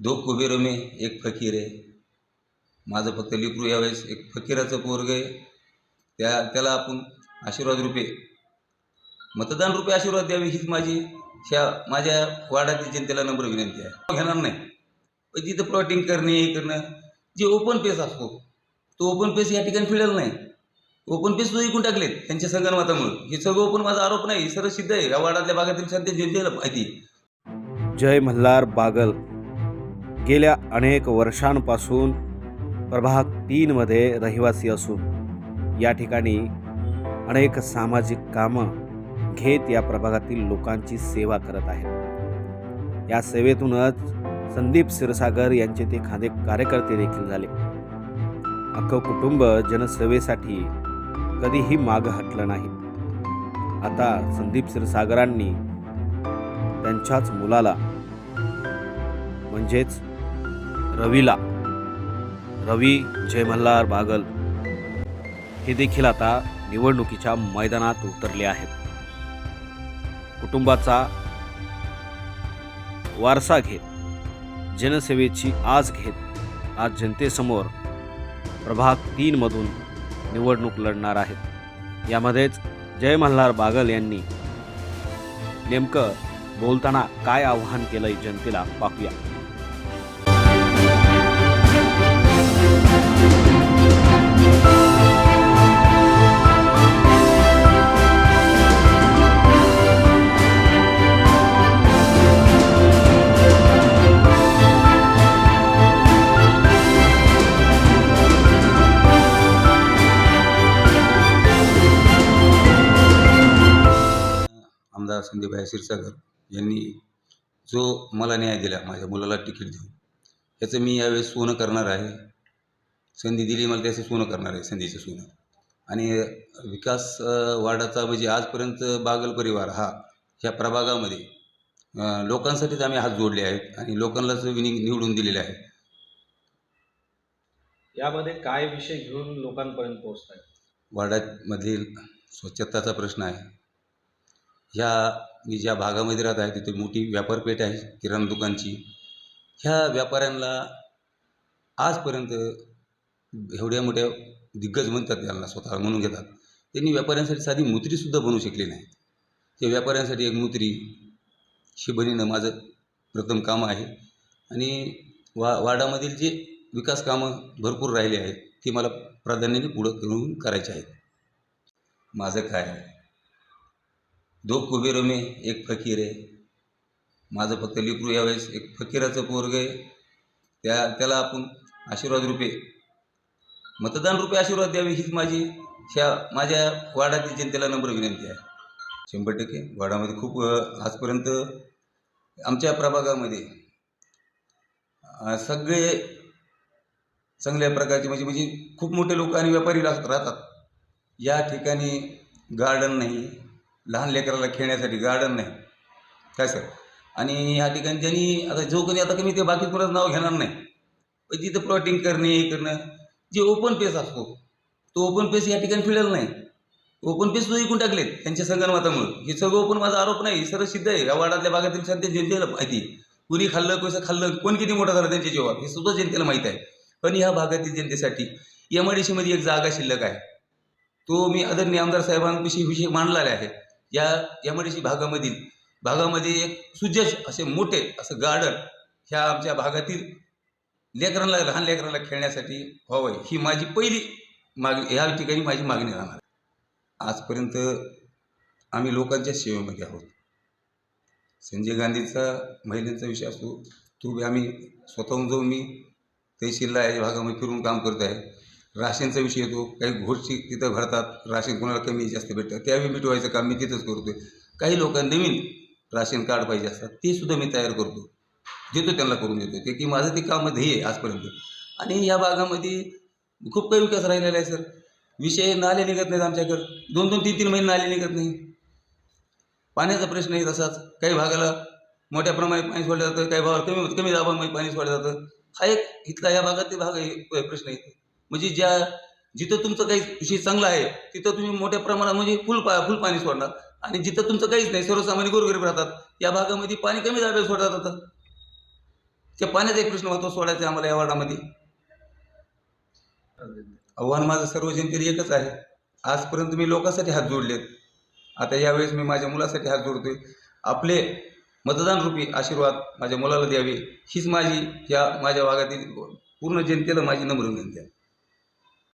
दो कुबेर में एक फकीर आहे माझं फक्त लिकरू यावेळेस एक फकीराचं पोरग आहे. त्या त्याला आपण आशीर्वाद रुपये मतदान रुपये आशीर्वाद द्यावे हीच माझी ह्या माझ्या वाड्यातील जनतेला नम्र विनंती आहे. घेणार नाही. पण तिथं प्लॉटिंग करणे हे करणं जे ओपन पेस असतो तो ओपन पेस या ठिकाणी फिरलेला नाही. ओपन पेस तो विकून टाकलेत त्यांच्या संगणमतामुळे हे सगळं ओपन माझा आरोप नाही सर्व सिद्ध आहे. या वाड्यातल्या भागातील सध्या जनतेला माहिती जय मल्हार बागल. गेल्या अनेक वर्षांपासून प्रभाग तीनमध्ये रहिवासी असून या ठिकाणी अनेक सामाजिक कामं घेत या प्रभागातील लोकांची सेवा करत आहेत. या सेवेतूनच संदीप क्षीरसागर यांचे ते खादे कार्यकर्ते देखील झाले. अख्खं कुटुंब जनसेवेसाठी कधीही मागं हटलं नाही. आता संदीप क्षीरसागरांनी त्यांच्याच मुलाला म्हणजेच रवीला. रवी जय मल्हार बागल हे देखील आता निवडणुकीच्या मैदानात उतरले आहेत. कुटुंबाचा वारसा घेत जनसेवेची आज घेत आज जनतेसमोर प्रभाग तीनमधून निवडणूक लढणार आहेत. यामध्येच जय मल्हार बागल यांनी नेमकं बोलताना काय आव्हान केलंय जनतेला पाहूया. आमदार संदीपभाई क्षीरसागर यांनी जो मला न्याय दिला माझ्या मुलाला तिकीट देऊन. याचं मी यावेळेस सोनं करणार आहे. संधी दिली मला त्याचं सोनं करणार आहे संधीचं सोनं. आणि विकास अं, वाडाचा म्हणजे आजपर्यंत बागल परिवार हा ह्या प्रभागामध्ये लोकांसाठीच आम्ही हात जोडले आहेत आणि लोकांनाच विनि निवडून दिलेले आहे यामध्ये काय विषय घेऊन लोकांपर्यंत पोहोचताय? वाड्यामधील स्वच्छताचा प्रश्न आहे. ह्या मी ज्या भागामध्ये राहत आहे तिथे मोठी व्यापारपेठ आहे किराणा दुकानची. ह्या व्यापाऱ्यांना आजपर्यंत एवढ्या मोठ्या दिग्गज म्हणतात त्यांना स्वतः म्हणून घेतात. त्यांनी व्यापाऱ्यांसाठी साधी मुत्रीसुद्धा बनवू शकली नाही. त्या व्यापाऱ्यांसाठी एक मुत्री ही बनवणं माझं प्रथम काम आहे. आणि वा वाडामधील जे विकास कामं भरपूर राहिले आहेत ती मला प्राधान्याने पुढं करून करायचे आहेत. माझं काय दो कुबेर मी एक फकीर आहे माझं फक्त लिकरू यावेळेस एक फकीराचं पोरग आहे. त्या त्याला आपण आशीर्वाद रूपे मतदान रुपये आशीर्वाद द्यावे हीच माझी ह्या माझ्या वाड्यातील जनतेला नम्र विनंती आहे. शंभर टक्के. वाडामध्ये खूप आजपर्यंत आमच्या प्रभागामध्ये सगळे चांगल्या प्रकारचे म्हणजे म्हणजे खूप मोठे लोक आणि व्यापारी राहतात. या ठिकाणी गार्डन नाही. लहान लेकराला खेळण्यासाठी गार्डन नाही. काय सर आणि ह्या ठिकाणी ज्यांनी आता जो कोणी आता कमी ते बाकी कोणाचं नाव घेणार नाही. पण तिथं प्लॉटिंग करणे हे करणं जे ओपन पेस असतो तो ओपन पेस या ठिकाणी फिरलेला नाही. ओपन पेस तो विकून टाकलेत त्यांच्या संगणमतामुळं हे सगळं ओपन माझा आरोप नाही सर्व सिद्ध आहे. या वाडातल्या भागातील सध्या जनतेला माहिती कुणी खाल्लं कसं खाल्लं कोण किती मोठा झाला त्यांच्या जेव्हा हे सुद्धा जनतेला माहीत आहे. पण ह्या भागातील जनतेसाठी एम आय डी सीमध्ये एक जागा शिल्लक आहे. तो मी आदरणीय आमदार साहेबांविषयी विषय मांडलेला आहे. या एम भागामधील भागामध्ये एक सुजश असे मोठे असं गार्डन ह्या आमच्या भागातील लेकरांना लहान लेकरांना खेळण्यासाठी व्हावं ही माझी पहिली मागणी ह्या ठिकाणी माझी मागणी राहणार. आजपर्यंत आम्ही लोकांच्या सेवेमध्ये आहोत. संजय गांधीचा महिलांचा विषय असतो तो बी आम्ही स्वतःहून जाऊन मी तहसीलला या भागामध्ये फिरून काम करत आहे. राशनचा विषय येतो काही घोडची तिथं भरतात राशन कोणाला कमी जास्त भेटतं त्यावेळी मिटवायचं काम मी तिथंच करतो काही लोक नवीन राशन कार्ड पाहिजे असतात ते सुद्धा मी तयार करतो. देतो त्यांना करून देतो ते की माझं ते काम ध्येय आहे आजपर्यंत. आणि या भागामध्ये खूप काही विकास राहिलेला आहे सर. विषय नाले निघत नाहीत आमच्याकडं. दोन दोन तीन तीन महिने नाले निघत नाही. पाण्याचा प्रश्न आहे तसाच. काही भागाला मोठ्या प्रमाणात पाणी सोडलं जातं काही भागाला कमी कमी दाबामध्ये पाणी सोडलं जातं. हा एक इथला या भागात ते भाग आहे प्रश्न आहे. म्हणजे ज्या जिथं तुमचं काही विषय चांगला आहे तिथं तुम्ही मोठ्या प्रमाणात म्हणजे फुल पा फुल पाणी सोडणार. आणि जिथं तुमचं काहीच नाही सर्वसामान्य गोरगरीब राहतात. या भागामध्ये पाणी कमी दाबाला सोडलं जातं त्या पाण्याचा एक प्रश्न होतो सोडायचा आम्हाला या वार्डामध्ये. आव्हान माझं सर्व जनतेला एकच आहे. आजपर्यंत मी लोकांसाठी हात जोडलेत. आता यावेळेस मी माझ्या मुलासाठी हात जोडतोय. आपले मतदान रूपी आशीर्वाद माझ्या मुलाला द्यावे. हीच माझी या माझ्या भागातील पूर्ण जनतेला माझी नम्र विनंती आहे.